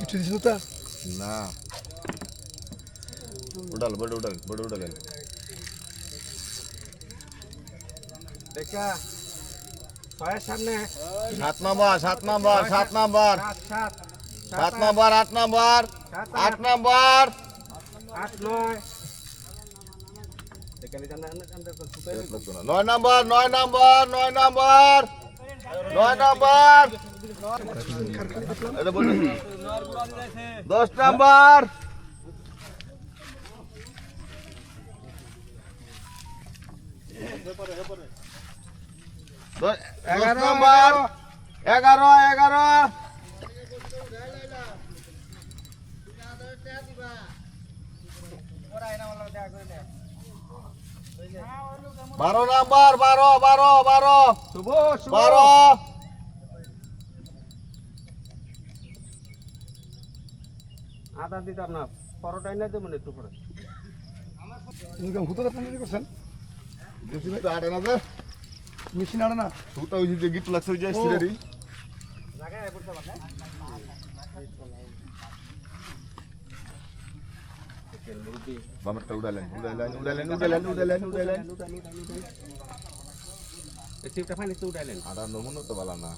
কিছু দিছিল তা না উডাল বড় উডাল বড় উডাল দেখা ছয়ের সামনে সাত নম্বর সাত নম্বর সাত নম্বর সাত নম্বর আট নম্বর আট নম্বর। নয়। নম্বর নয় নম্বর নয় নম্বর নয় নম্বর। দশ নম্বর। এগারো, নম্বর। এগারো এগারো। বারো নম্বর বারো বারো বারো। শুভ শুভ। বারো। আদা দিতাম না পরোটাই না দেবো একটু পরে? ইনকাম হতো আটে না মেশিন আড়ে না? সুতা ওই যে গিট লাগছে ওই যে সিলেরি। বামারটা উড়ালেন উড়ালেন উড়ালেন উড়ালেন উড়ালেন উড়ালেন এই চিপটা ফাইনি তো উঠাইলেন আটা নমুনো তো ভালো না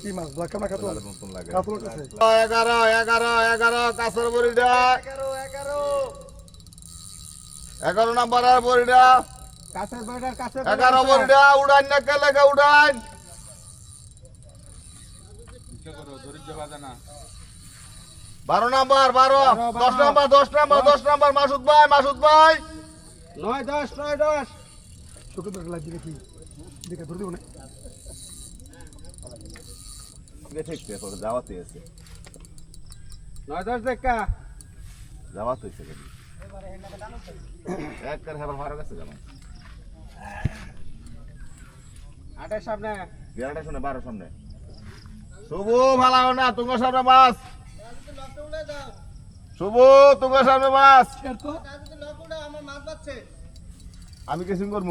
কি মাছ ব্ল্যাক কামড়া কাতল আর নতুন লাগে কাতল কাছে এগারো এগারো এগারো কাছের বড়িটা এগারো নাম্বারের বড়িটা কাছের বইটার কাছে এগারো বড়িটা উড়ান না কে লেগে উড়ান বারো নাম্বার বারো। দশ নাম্বার দশ নাম্বার দশ। নাম্বার। মাসুদ ভাই মাসুদ ভাই। নয় দশ নয় দশ। চোখে ধরে লাগবে দেখি। দেখে ধরে দেবো না। ঠিক আছে যাওয়াতে আছে। নয় দশ দেখা। যাওয়াত হয়েছে গেলি এক করে হেবার ভাড়া গেছে জানো? আটের সামনে। বারো সামনে শুভ ভালো না তোমার সামনে মাছ শুভ, তোমার সামনে মাছ। আমি কেসিং করব?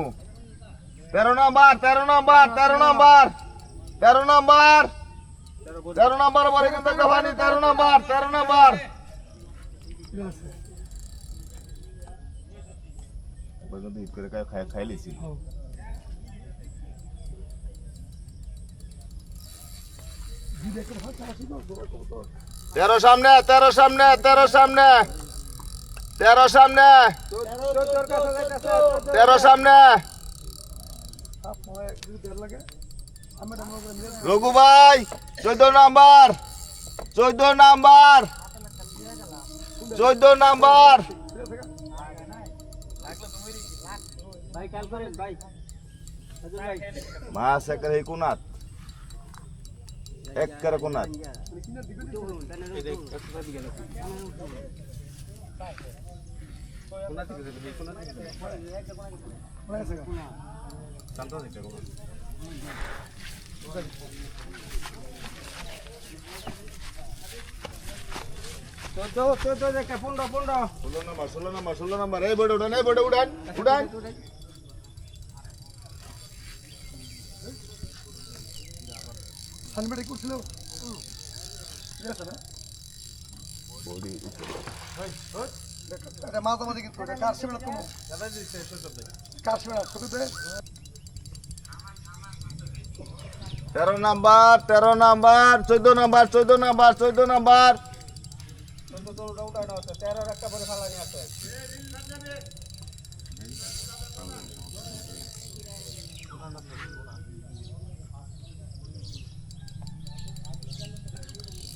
তেরো নাম্বার তেরো নাম্বার তেরো নাম্বার তেরো নাম্বার তেরো নাম্বার পরে কিন্তু কাহানি তেরো নাম্বার তেরো নাম্বার। খাই লিছি তেরো সামনে তেরো সামনে তেরো সামনে। তেরো সামনে। তেরো সামনে। মনে রঘু ভাই, চোদ্দ নাম্বার চোদ্দ নাম্বার চোদ্দ নাম্বার। মাছ একের এই কোনাত একের কোনাত এই দেখ, একটু ভাবি গেল। কোনা থেকে যাবে, এই কোনা থেকে যাবে। আছে গা? শান্ত থেকে যাবে। চোদ্দ চোদ্দ পনেরো পনেরো ষোলো নাম্বার ষোলো নাম্বার ষোলো নাম্বার এই বড় উঠান এই বড় উঠান উঠান সানবেটে করছিল। মাঝামাঝি কিন্তু কার সেবেলা কার সেবেলা? তেরো নাম্বার তেরো নাম্বার চোদ্দ নাম্বার চোদ্দ নাম্বার চোদ্দ নাম্বার। তেরোর একটা আই সিপটা নয় সিপটা নয় সিপ দো না নো সিপ নিচে নয়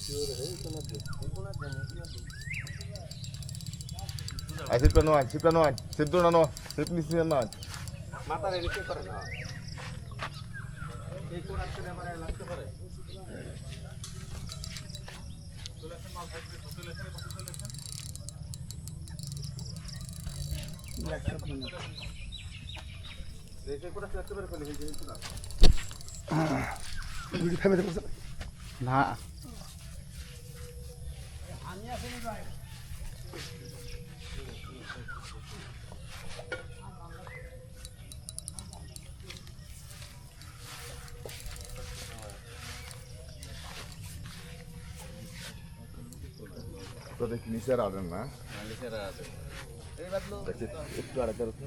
মাথার নিচে করে না এই কোনার থেকে আমার লাগতে পারে এই কোনার থেকে একেবারে ফেলে ফেলছে, এই কোনার। ভিডিও ফ্যামিলি করছে না তো দেখি নিচের আছেন না দেখি একটু আরেকটা রকম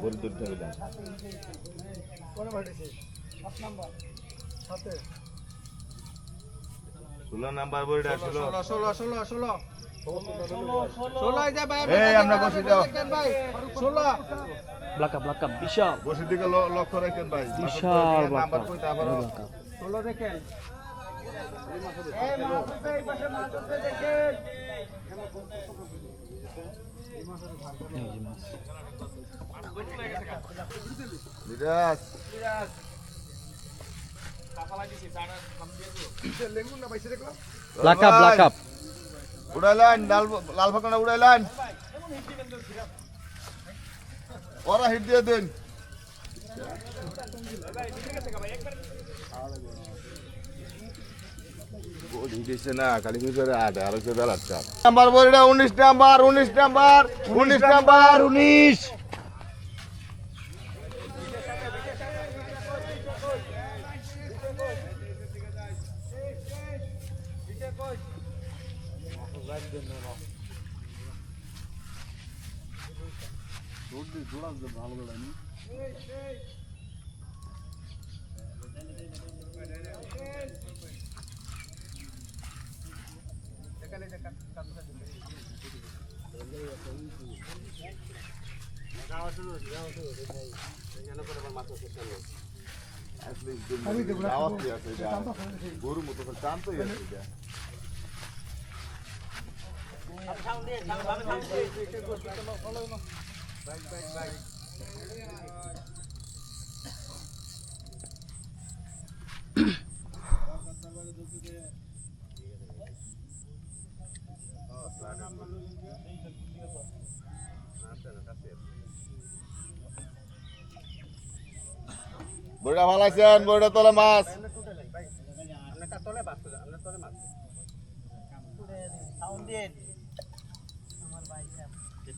বড় দুধ ধরে দেন কোন মাটিছে সাত নাম্বার সাথে ষোলো নাম্বার বড়িটা ষোলো ষোলো ষোলো ষোলো বিশাল। লক্ষ্য রাখেন ভাই। বিশাল। ষোলো দেখেন। বিরাজ দেখলাম ব্ল্যাক আপ ব্ল্যাক আপ উড়াইলেন লাল লাল ফাঁকনা উড়াইলেন। ওরা হিট দিয়ে দিন। চাপ নাম্বার উনিশ নাম্বার। উনিশ নাম্বার উনিশ। নাম্বার উনিশ গরু মতো টান তো আছে বইটা ভালো আছেন বইটা তোলা মাছ আপনার তলে বাস আপনার তলে মাছ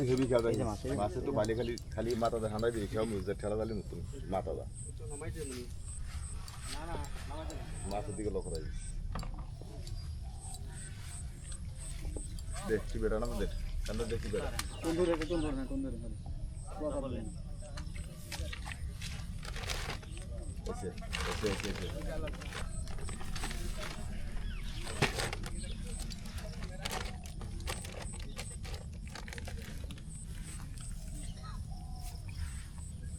হেভি খেলা দেখি মাছে তো বালি খালি খালি মাথা দা হান্ডাই দিয়ে খেয়াও মিউজার ঠেলা দালি নতুন মাথা দা মাছের দিকে লক্ষ্য রাখি দেখ, কি বেটা না দেখ কান্দ দেখ কি বেটা। এসে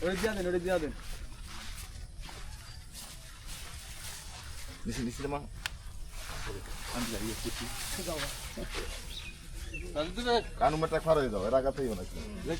আনন্দ না ওই দিয়া দেন ওই দিয়া দেন নিচে নিচে মা কানু মেটা খারাপ হয়ে যাবে এর আগাতেই মনে হয়